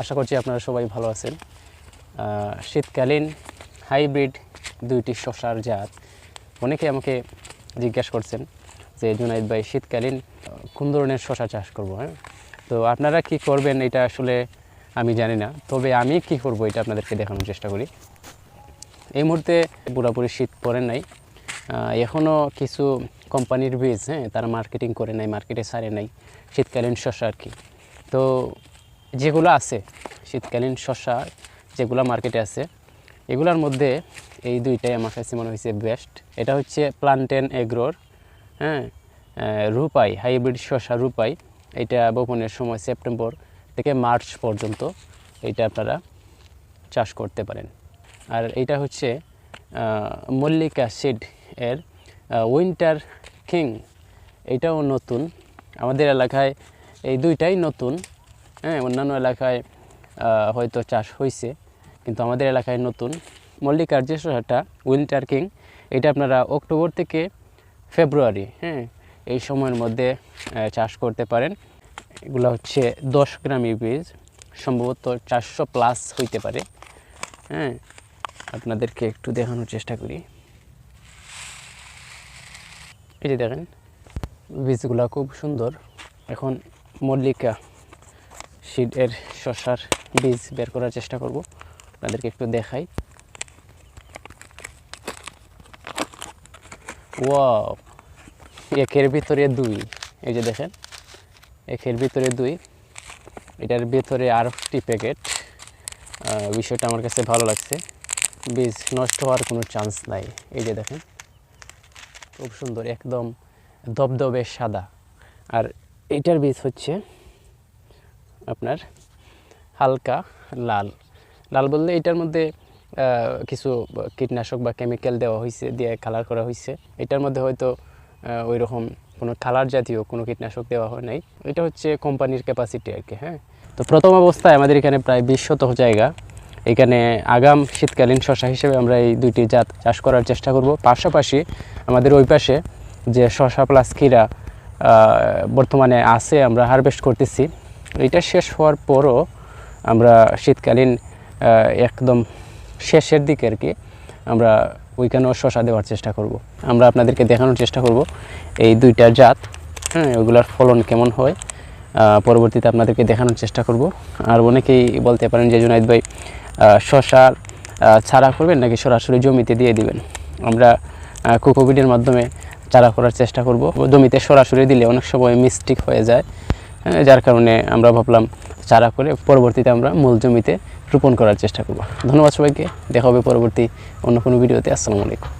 আশা করছি আপনারা সবাই ভালো আছেন। শীতকালীন হাইব্রিড দুইটি শশার জাত। অনেকে আমাকে জিজ্ঞাসা করছেন যে, জুনাইদ ভাই, শীতকালীন কোন ধরনের শশা চাষ করব হ্যাঁ? তো আপনারা কি করবেন এটা আসলে আমি জানি না। তবে আমি কি করব এটা আপনাদেরকে দেখানোর চেষ্টা করি। এই মুহূর্তে পুরোপুরি শীত পড়ে নাই। এখনও কিছু কোম্পানির বীজ হ্যাঁ তারা মার্কেটিং করে নাই মার্কেটে সারে নাই শীতকালীন শসা আর কি। তো যেগুলো আছে, শীতকালীন শসা যেগুলো মার্কেটে আছে, এগুলোর মধ্যে এই দুইটাই আমার কাছে মনে হয়েছে বেস্ট এটা হচ্ছে প্লান্টেন এগ্রোর হ্যাঁ রূপাই হাইব্রিড শসা রূপাই। এটা বপনের সময় সেপ্টেম্বর থেকে মার্চ পর্যন্ত এটা আপনারা চাষ করতে পারেন। আর এটা হচ্ছে মল্লিকা সিড এর উইন্টার কিং এটাও নতুন। আমাদের এলাকায় এই দুইটাই নতুন। হ্যাঁ অন্যান্য এলাকায় হয়তো চাষ হয়েছে কিন্তু আমাদের এলাকায় নতুন। মল্লিকার যে শসাটা উইন্টার কিং, এটা আপনারা অক্টোবর থেকে ফেব্রুয়ারি হ্যাঁ এই সময়ের মধ্যে চাষ করতে পারেন। এগুলো হচ্ছে দশ গ্রামি বীজ সম্ভবত চারশো প্লাস হইতে পারে। হ্যাঁ আপনাদেরকে একটু দেখানোর চেষ্টা করি। এই যে দেখেন, বীজগুলো খুব সুন্দর। এখন মল্লিকা সিডের শশার বীজ বের করার চেষ্টা করব। আপনাদেরকে একটু দেখাই। ওয়াও, একের ভিতরে দুই। এই যে দেখেন, একের ভিতরে দুই। এটার ভিতরে আরেকটি প্যাকেট। বিষয়টা আমার কাছে ভালো লাগছে। বীজ নষ্ট হওয়ার কোনো চান্স নাই। এই যে দেখেন, খুব সুন্দর, একদম দবদবে সাদা। আর এটার বীজ হচ্ছে আপনার হালকা লাল। লাল বললে এটার মধ্যে কিছু কীটনাশক বা কেমিক্যাল দেওয়া হয়েছে দিয়ে কালার করা হয়েছে এটার মধ্যে হয়তো ওই রকম কোনো কালার জাতীয় কোনো কীটনাশক দেওয়া হয় নাই। এটা হচ্ছে কোম্পানির ক্যাপাসিটি আর কি হ্যাঁ? তো প্রথম অবস্থায় আমাদের এখানে প্রায় বিশ জায়গা। এখানে আগাম শীতকালীন শশা হিসেবে আমরা এই দুইটি জাত চাষ করার চেষ্টা করব। পাশাপাশি আমাদের ওই পাশে যে শশা প্লাস ক্ষীরা বর্তমানে আছে, আমরা হারভেস্ট করতেছি। এটা শেষ হওয়ার পরও আমরা শীতকালীন একদম শেষের দিকে আর কি আমরা ওইখানেও শশা দেওয়ার চেষ্টা করব। আমরা আপনাদেরকে দেখানোর চেষ্টা করব এই দুইটা জাত হ্যাঁ ওগুলোর ফলন কেমন হয় পরবর্তীতে আপনাদেরকে দেখানোর চেষ্টা করব। আর অনেকেই বলতে পারেন যে জুনাইদ ভাই শশার চারা করবেন নাকি সরাসরি জমিতে দিয়ে দিবেন? আমরা কোকোবিডের মাধ্যমে চারা করার চেষ্টা করব। জমিতে সরাসরি দিলে অনেক সময় মিস্টেক হয়ে যায়। যার কারণে আমরা ভাবলাম চারা করে পরবর্তীতে আমরা মূল জমিতে রোপণ করার চেষ্টা করব। ধন্যবাদ সবাইকে। দেখা হবে পরবর্তী অন্য কোনো ভিডিওতে। আসসালামু আলাইকুম।